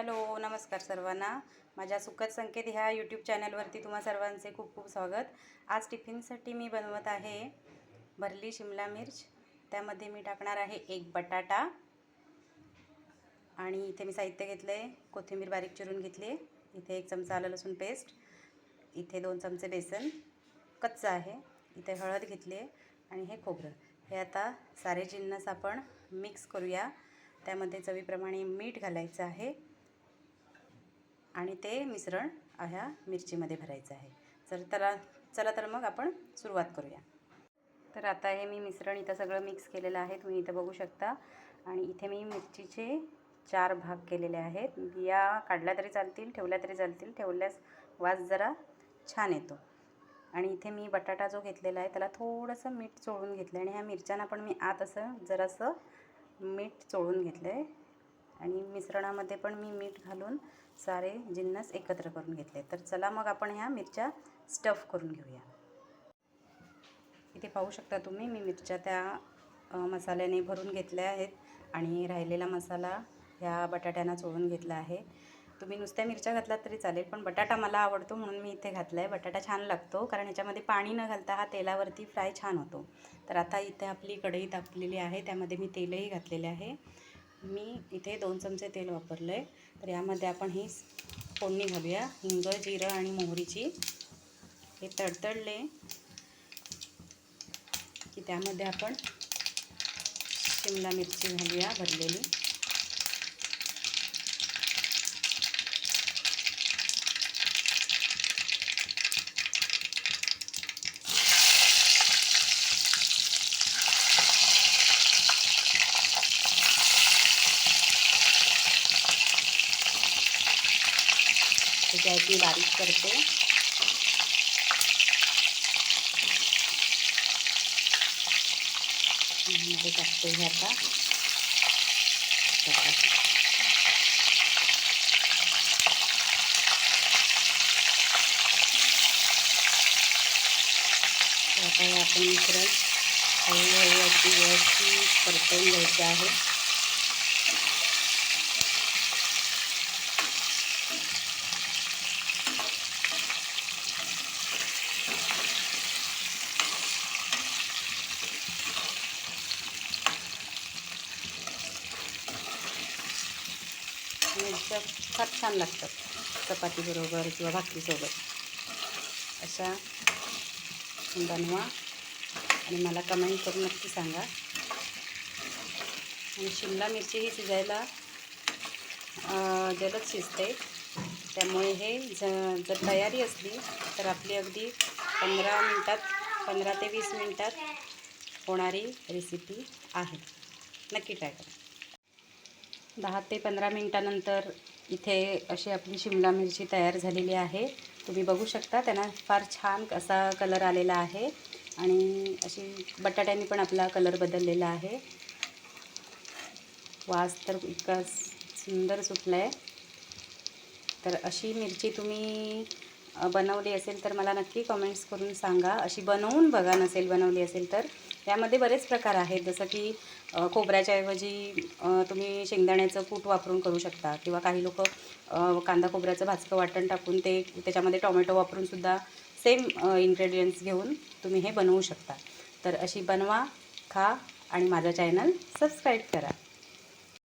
Hello नमस्कार सर्वांना. माझ्या सुखद संकेत ह्या यूट्यूब चॅनलवरती तुम्हा सर्वांचे खूप खूप स्वागत. आज टिफिनसाठी मी बनवत आहे भरली शिमला मिर्च. त्यामध्ये मी टाकणार आहे एक बटाटा. आणि इथे मी साहित्य घेतलं आहे कोथिंबीर बारीक चिरून घेतली. आहे इथे एक चमचा आलं लसूण पेस्ट इथे दोन चमचे बेसन. कच्चं आहे. इथे हळद घेतली आहे आणि हे खोबरं. हे आता सारे जिन्नस आपण मिक्स करूया. त्यामध्ये चवीप्रमाणे मीठ घालायचं आहे. आणि ते मिश्रण ह्या मिरचीमध्ये भरायचं आहे. तर त्याला चला तर मग आपण सुरुवात करूया. तर आता हे मी मिश्रण इथं सगळं मिक्स केलेलं आहे. तुम्ही इथं बघू शकता. आणि इथे मी मिरचीचे चार भाग केलेले आहेत. बिया काढल्या तरी चालतील ठेवल्या तरी चालतील. ठेवल्यास वास जरा छान येतो. आणि इथे मी बटाटा जो घेतलेला आहे त्याला थोडंसं मीठ चोळून घेतलं आहे आणि ह्या मिरच्यांना पण मी आत असं जरासं मीठ चोळून घेतलं आहे आणि मिश्रणामध्ये पण मी मीठ घालून सारे जिन्नस एकत्र करून घेतले. तर चला मग आपण ह्या मिरच्या स्टफ करून घेऊया. इथे पाहू शकता तुम्ही मी मिरच्या त्या मसाल्याने भरून घेतल्या आहेत आणि राहिलेला मसाला ह्या बटाट्यांना चोळून घेतला आहे. तुम्ही नुसत्या मिरच्या घातलात तरी चालेल पण बटाटा मला आवडतो म्हणून मी इथे घातला आहे बटाटा छान लागतो कारण ह्याच्यामध्ये पाणी न घालता हा तेलावरती फ्राय छान होतो. तर आता इथे आपली कढई तापलेली आहे त्यामध्ये मी तेलही घातलेले आहे. मी इथे दोन चमचे तेल वापरलं आहे तर यामध्ये आपण ही फोडणी घालूया. हिंग जिरं आणि मोहरीची. हे तडतडले की त्यामध्ये आपण शिमला मिरची घालूया भरलेली. त्याची बारीक करते. मध्ये टाकते हे आता. आता आपण मिश्रण हळूहळू अगदी व्यवस्थित परतवून घ्यायचं आहे. यांच्या फार छान लागतात. चपातीबरोबर किंवा भाकरीसोबत अशा बनवा आणि मला कमेंट करून नक्की सांगा. आणि शिमला मिरची ही शिजायला जलद शिजते. त्यामुळे हे ज जर तयारी असली तर आपली अगदी पंधरा मिनटात पंधरा ते वीस मिनटात होणारी रेसिपी आहे. नक्की ट्राय करा. दहा ते पंधरा मिनटानंतर इथे अशी आपली शिमला मिरची तयार झालेली आहे. तुम्ही बघू शकता त्यांना फार छान असा कलर आलेला आहे. आणि अशी बटाट्याने पण आपला कलर बदललेला आहे. वास तर इतका सुंदर सुटला आहे तर अशी मिरची तुम्ही बनवली असेल तर मला नक्की कमेंट्स करून सांगा. अशी बनवून बघा नसेल बनवली असेल तर. यामध्ये बरेच प्रकार आहेत. जसं की खोबऱ्याच्या ऐवजी तुम्ही शेंगदाण्याचं कूट वापरून करू शकता किंवा काही लोक कांदा खोबऱ्याचं भाजकं वाटण टाकून ते त्याच्यामध्ये टोमॅटो वापरून सुद्धा सेम इन्ग्रेडियंट्स घेऊन तुम्ही हे बनवू शकता. तर अशी बनवा खा आणि माझा चॅनल सबस्क्राईब करा.